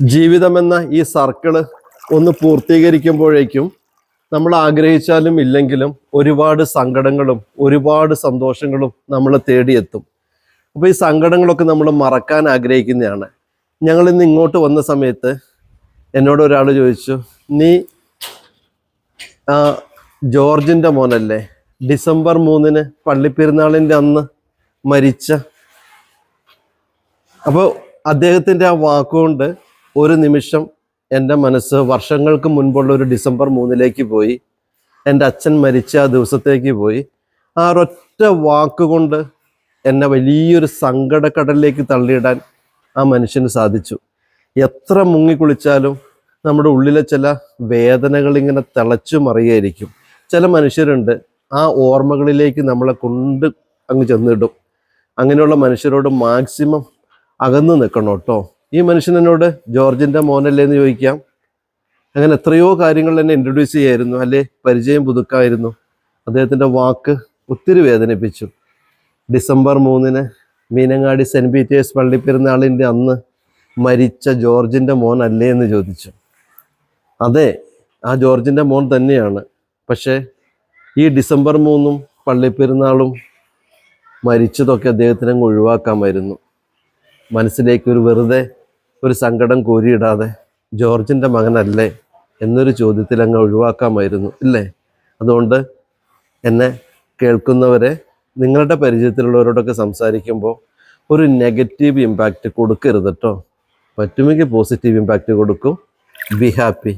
ജീവിതമെന്ന ഈ സർക്കിൾ ഒന്ന് പൂർത്തീകരിക്കുമ്പോഴേക്കും നമ്മൾ ആഗ്രഹിച്ചാലും ഇല്ലെങ്കിലും ഒരുപാട് സങ്കടങ്ങളും ഒരുപാട് സന്തോഷങ്ങളും നമ്മൾ തേടിയെത്തും. അപ്പോൾ ഈ സങ്കടങ്ങളൊക്കെ നമ്മൾ മറക്കാൻ ആഗ്രഹിക്കുന്നതാണ്. ഞങ്ങൾ ഇന്ന് ഇങ്ങോട്ട് വന്ന സമയത്ത് എന്നോട് ഒരാൾ ചോദിച്ചു നീ ജോർജിന്റെ മോനല്ലേ? ഡിസംബർ മൂന്നിന് പള്ളിപ്പെരുന്നാളിന്റെ അന്ന് മരിച്ച? അപ്പോൾ അദ്ദേഹത്തിന്റെ ആ വാക്കുകൊണ്ട് ഒരു നിമിഷം എന്റെ മനസ്സ് വർഷങ്ങൾക്ക് മുൻപുള്ള ഒരു ഡിസംബർ മൂന്നിലേക്ക് പോയി. എന്റെ അച്ഛൻ മരിച്ച ആ ദിവസത്തേക്ക് പോയി. ആ ഒരൊറ്റ വാക്കുകൊണ്ട് എന്നെ വലിയൊരു സങ്കടക്കടലിലേക്ക് തള്ളിയിടാൻ ആ മനുഷ്യന് സാധിച്ചു. എത്ര മുങ്ങിക്കുളിച്ചാലും നമ്മുടെ ഉള്ളിലെ ചില വേദനകൾ ഇങ്ങനെ തിളച്ചു മറിയായിരിക്കും. ചില മനുഷ്യരുണ്ട് ആ ഓർമ്മകളിലേക്ക് നമ്മളെ കൊണ്ട് അങ്ങ് ചെന്നിടും. അങ്ങനെയുള്ള മനുഷ്യരോട് മാക്സിമം അകന്നു നിൽക്കണം കേട്ടോ. ഈ മനുഷ്യൻ എന്നോട് ജോർജിന്റെ മോനല്ലേ എന്ന് ചോദിക്കാം. അങ്ങനെ എത്രയോ കാര്യങ്ങൾ എന്നെ ഇൻട്രൊഡ്യൂസ് ചെയ്യായിരുന്നു. അല്ലേ? പരിചയം പുതുക്കായിരുന്നു. അദ്ദേഹത്തിന്റെ വാക്ക് ഒത്തിരി വേദനിപ്പിച്ചു. ഡിസംബർ മൂന്നിന് മീനങ്ങാടി സെന്റ് പീറ്റേഴ്സ് പള്ളിപ്പെരുന്നാളിന്റെ അന്ന് മരിച്ച ജോർജിന്റെ മോൻ അല്ലേ എന്ന് ചോദിച്ചു. അതെ ആ ജോർജിന്റെ മോൻ തന്നെയാണ്. പക്ഷേ ഈ ഡിസംബർ മൂന്നും പള്ളിപ്പെരുന്നാളും മരിച്ചതൊക്കെ അദ്ദേഹത്തിനങ്ങ് ഒഴിവാക്കാമായിരുന്നു മനസ്സിലേക്ക് ഒരു വെറുതെ ഒരു സങ്കടം കോരിയിടാതെ ജോർജിന്റെ മകനല്ലേ എന്നൊരു ചോദ്യത്തിൽ അങ്ങ് ഒഴിവാക്കാമായിരുന്നു ഇല്ലേ? അതുകൊണ്ട് എന്നെ കേൾക്കുന്നവരെ നിങ്ങളുടെ പരിചയത്തിലുള്ളവരോടൊക്കെ സംസാരിക്കുമ്പോൾ ഒരു നെഗറ്റീവ് ഇമ്പാക്റ്റ് കൊടുക്കരുത് കേട്ടോ പറ്റുമെങ്കിൽ പോസിറ്റീവ് ഇമ്പാക്റ്റ് കൊടുക്കും. Be happy